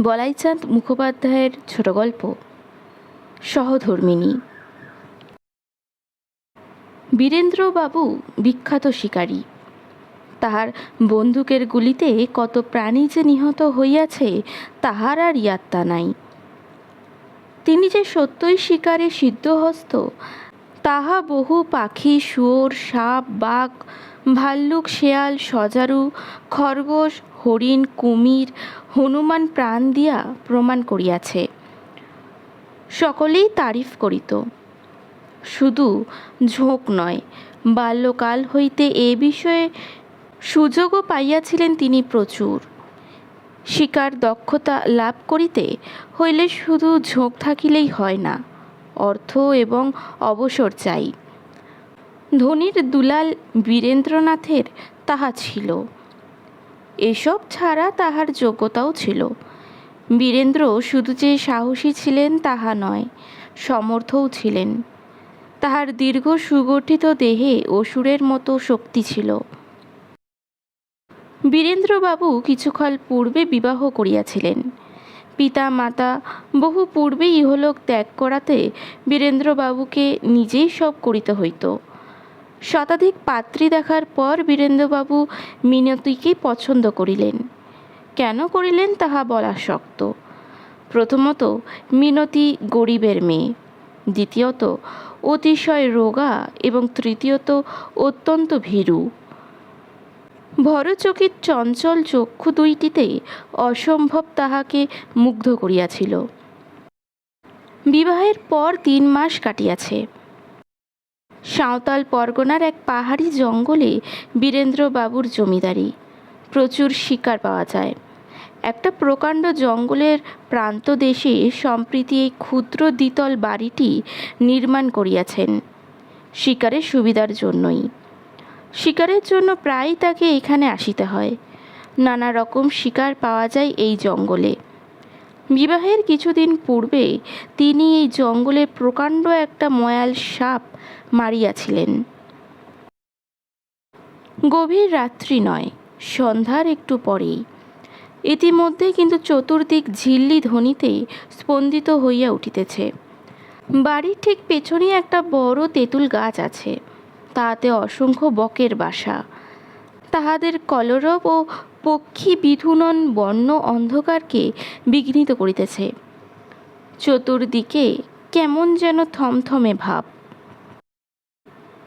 বলাইচাঁদ মুখোপাধ্যায়ের ছোট গল্প। সহধর্মিণী। বীরেন্দ্রবাবু বিখ্যাত শিকারী। তাহার বন্দুকের গুলিতে কত প্রাণী যে নিহত হইয়াছে, তাহার আর ইয়াত্তা নাই। তিনি যে সত্যই শিকারে সিদ্ধহস্ত, তাহা বহু পাখি, শুয়োর, সাপ, বাঘ ভাল্লুক, শেয়াল, সজারু, খরগোশ, হরিণ, কুমির হনুমান প্রাণ দিয়া প্রমাণ করিয়াছে। সকলেই তারিফ করিত। শুধু ঝোঁক নয়, বাল্যকাল হইতে এ বিষয়ে সুযোগও পাইয়াছিলেন তিনি প্রচুর। শিকার দক্ষতা লাভ করিতে হইলে শুধু ঝোঁক থাকিলেই হয় না, অর্থ এবং অবসর চাই। ধনির দুলাল বীরেন্দ্রনাথের তাহা ছিল। এসব ছাড়া তাহার যোগ্যতাও ছিল। বীরেন্দ্র শুধু যে সাহসী ছিলেন তাহা নয়, সমর্থও ছিলেন। তাহার দীর্ঘ সুগঠিত দেহে অসুরের মতো শক্তি ছিল। বীরেন্দ্রবাবু কিছুকাল পূর্বে বিবাহ করিয়াছিলেন। পিতা মাতা বহু পূর্বেই ইহলোক ত্যাগ করাতে বীরেন্দ্রবাবুকে নিজেই সব করিতে হইত। শতাধিক পাত্রী দেখার পর বীরেন্দ্রবাবু মিনতিকে পছন্দ করিলেন। কেন করিলেন তাহা বলা শক্ত। প্রথমত, মিনতি গরিবের মেয়ে। দ্বিতীয়ত, অতিশয় রোগা এবং তৃতীয়ত, অত্যন্ত ভীরু। ভরচকিত চঞ্চল চক্ষু দুইটিতে অসম্ভব তাহাকে মুগ্ধ করিয়াছিল। বিবাহের পর তিন মাস কাটিয়াছে। সাঁওতাল পরগনার এক পাহাড়ি জঙ্গলে বীরেন্দ্রবাবুর জমিদারি। প্রচুর শিকার পাওয়া যায়। একটা প্রকাণ্ড জঙ্গলের প্রান্ত দেশে সম্প্রীতি এই ক্ষুদ্র দ্বিতল বাড়িটি নির্মাণ করিয়াছেন। শিকারের সুবিধার জন্যই। শিকারের জন্য প্রায়ই তাকে এখানে আসিতে হয়। নানা রকম শিকার পাওয়া যায় এই জঙ্গলে। বিবাহের কিছুদিন পূর্বে তিনি এই জঙ্গলে প্রকাণ্ড একটা ময়াল সাপ মারিয়াছিলেন। গভীর রাত্রি নয়, সন্ধ্যার একটু পরেই। ইতিমধ্যে কিন্তু চতুর্দিক ঝিল্লি ধ্বনিতে স্পন্দিত হইয়া উঠিতেছে। বাড়ির ঠিক পেছনে একটা বড় তেঁতুল গাছ আছে, তাতে অসংখ্য বকের বাসা। তাহাদের কলরব ও পক্ষী বিধুনন বর্ণ অন্ধকারকে বিঘ্নিত করিতেছে। চতুর্দিকে কেমন যেন থমথমে ভাব।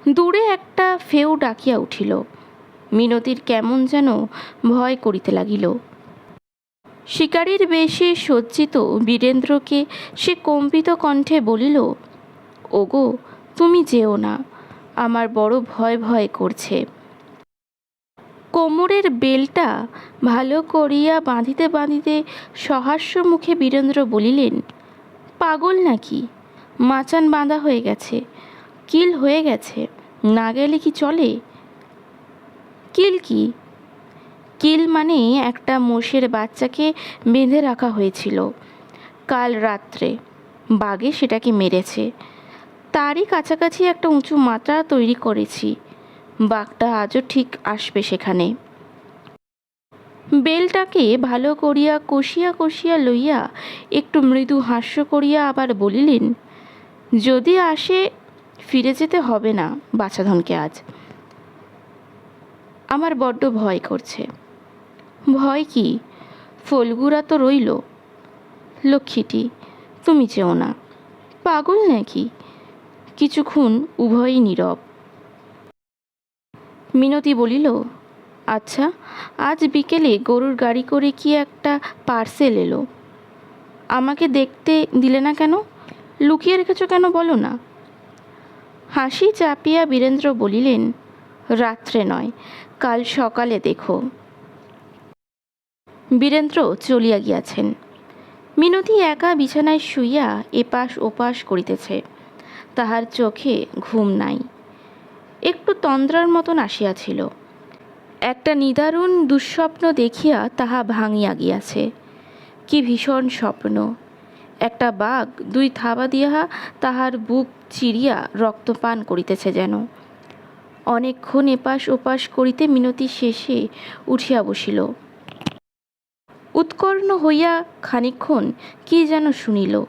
দূরে একটা ফেউ ডাকিয়া উঠিল। মিনতির কেমন যেন ভয় করিতে লাগিল। শিকারীর বেশে সজ্জিত বীরেন্দ্রকে সে কম্পিত কণ্ঠে বলিল, ওগো, তুমি যেও না, আমার বড় ভয় ভয় করছে। কোমরের বেলটা ভালো করিয়া বাঁধিতে বাঁধিতে সহাস্য মুখে বীরেন্দ্র বলিলেন, পাগল নাকি? মাচান বাঁধা হয়ে গেছে। কিল হয়ে গেছে। না গেলে কি চলে? কিল কি? কিল মানে একটা মোষের বাচ্চাকে বেঁধে রাখা হয়েছিল কাল রাত্রে। বাঘে সেটাকে মেরেছে। তারই কাছাকাছি একটা উঁচু মাত্রা তৈরি করেছি। বাঘটা আজও ঠিক আসবে সেখানে। বেলটাকে ভালো করিয়া কষিয়া কষিয়া লইয়া একটু মৃদু হাস্য করিয়া আবার বলিলেন, যদি আসে, ফিরে যেতে হবে না বাছাধনকে আজ। আমার বড্ড ভয় করছে। ভয় কি? ফলগুড়া তো রইল। লক্ষ্মীটি, তুমি চেও না। পাগল নাকি? কিছুক্ষণ উভয়ই নীরব। মিনতি বলিল আচ্ছা আজ বিকেলে গরুর গাড়ি করে কি একটা পার্সেল এলো? আমাকে দেখতে দিলে না কেন? লুকিয়ে রেখেছো কেন বলো না? হাসি চাপিয়া বীরেন্দ্র বলিলেন, রাত্রে নয়, কাল সকালে দেখো। বীরেন্দ্র চলিয়া গিয়াছেন। মিনতি একা বিছানায় শুইয়া এপাশ ওপাশ করিতেছে। তাহার চোখে ঘুম নাই। একটু তন্দ্রার মতন আসিয়াছিল। একটা নিদারুণ দুঃস্বপ্ন দেখিয়া তাহা ভাঙিয়া গিয়াছে। কি ভীষণ স্বপ্ন। একটা বাঘ দুই থাবা দিয়া তাহার বুক চিরিয়া রক্তপান করিতেছে যেন। অনেকক্ষণ এপাশ ওপাশ করিতে মিনতি শেষে উঠিয়া বসিল। উৎকর্ণ হইয়া খানিক্ষণ কি যেন শুনিল।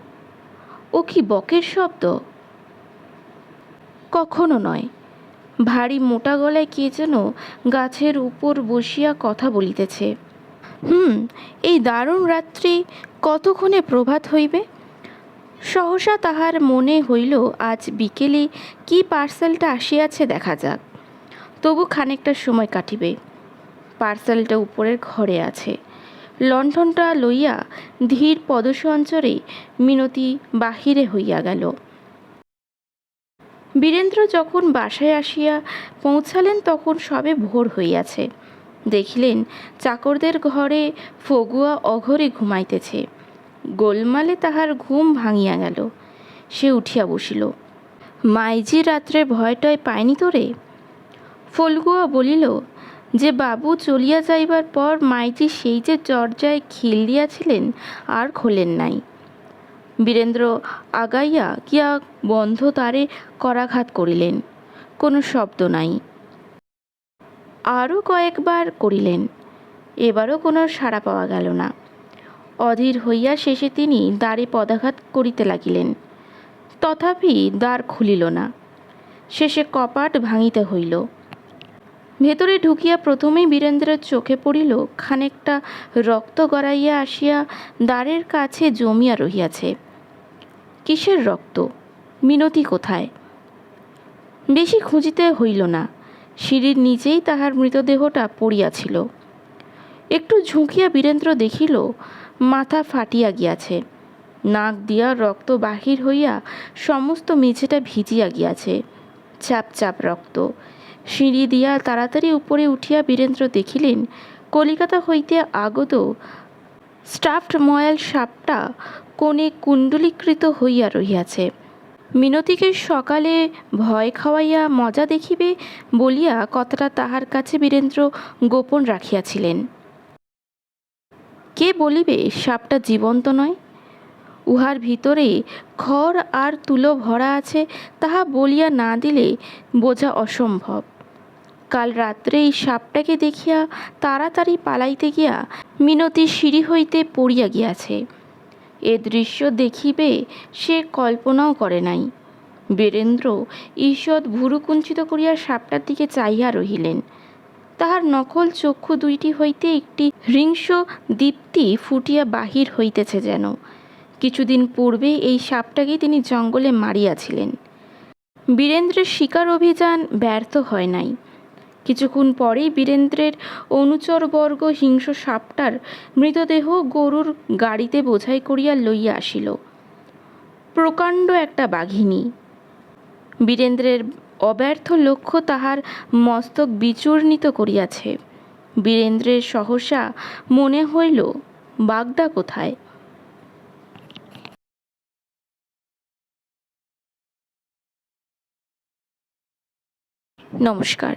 ও কি বকের শব্দ? কখনো নয়। ভারী মোটা গলায় কে যেন গাছের উপর বসিয়া কথা বলিতেছে। হুম, এই দারুণ রাত্রি কতক্ষণে প্রভাত হইবে? সহসা তাহার মনে হইল, আজ বিকেলে কি পার্সেলটা আসিয়াছে দেখা যাক। তবু খানিকটা সময় কাটিবে। পার্সেলটা উপরের ঘরে আছে। লণ্ঠনটা লইয়া ধীর পদসঞ্চরে মিনতি বাহিরে হইয়া গেল। বীরেন্দ্র যখন বাসায় আসিয়া পৌঁছালেন, তখন সবে ভোর হইয়াছে। দেখিলেন চাকরদের ঘরে ফগুয়া অঘরে ঘুমাইতেছে। গোলমালে তাহার ঘুম ভাঙিয়া গেল। সে উঠিয়া বসিল। মাইজি রাত্রে ভয়টয় পায়নি তোরে? ফলগুয়া বলিল, যে বাবু চলিয়া যাইবার পর মাইজি সেই যে চর্যায় খিল দিয়াছিলেন, আর খোলেন নাই। বীরেন্দ্র আগাইয়া কিয়া বন্ধ তারে করাঘাত করিলেন। কোনো শব্দ নাই। আরও কয়েকবার করিলেন। এবারও কোনো সাড়া পাওয়া গেল না। অধীর হইয়া শেষে তিনি দ্বারে পদাঘাত করিতে লাগিলেন। তথাপি দ্বার খুলিল না। শেষে কপাট ভাঙিতে হইল। ভেতরে ঢুকিয়া প্রথমেই বীরেন্দ্রের চোখে পড়িল, খানিকটা রক্ত গড়াইয়া আসিয়া দ্বারের কাছে জমিয়া রহিয়াছে। কিসের রক্ত? মিনতি কোথায়? বেশি খুঁজিতে হইল না। সিঁড়ির নিচেই তাহার মৃতদেহটা পড়িয়াছিল। একটু ঝুঁকিয়া বীরেন্দ্র দেখিল, মাথা ফাটিয়া গিয়াছে। নাক দিয়া রক্ত বাহির হইয়া সমস্ত মেঝেটা ভিজিয়া গিয়াছে। চাপ চাপ রক্ত। সিঁড়ি দিয়া তাড়াতাড়ি উপরে উঠিয়া বীরেন্দ্র দেখিলেন, কলিকাতা হইতে আগত স্টাফড ময়াল সাপটা কোণে কুণ্ডলীকৃত হইয়া রহিয়াছে। মিনতিকে সকালে ভয় খাওয়াইয়া মজা দেখিবে বলিয়া কথাটা তাহার কাছে বীরেন্দ্র গোপন রাখিয়াছিলেন। কে বলিবে, সাপটা জীবন্ত নয়? উহার ভিতরে খড় আর তুলো ভরা আছে, তাহা বলিয়া না দিলে বোঝা অসম্ভব। কাল রাত্রে এই সাপটাকে দেখিয়া তাড়াতাড়ি পালাইতে গিয়া মিনতি সিঁড়ি হইতে পড়িয়া গিয়াছে। এ দৃশ্য দেখিবে সে কল্পনাও করে নাই। বীরেন্দ্র ঈষৎ ভুরুকুঞ্চিত করিয়া সাপটার দিকে চাহিয়া রহিলেন। তাহার নকল চক্ষু দুইটি হইতে একটি হিংস্র দীপ্তি ফুটিয়া বাহির হইতেছে যেন। কিছুদিন পূর্বে এই সাপটাকে তিনি জঙ্গলে মারিয়াছিলেন। বীরেন্দ্রের শিকার অভিযান ব্যর্থ হয় নাই। কিছুক্ষণ পরেই বীরেন্দ্রের অনুচরবর্গ হিংস সাপটার মৃতদেহ গরুর গাড়িতে বোঝাই করিয়া লইয়া আসিল। প্রকাণ্ড একটা বাঘিনী। বীরেন্দ্রের অব্যর্থ লক্ষ্য তাহার মস্তক বিচূর্ণিত করিয়াছে। বীরেন্দ্রের সহসা মনে হইল, বাগদা কোথায়? নমস্কার।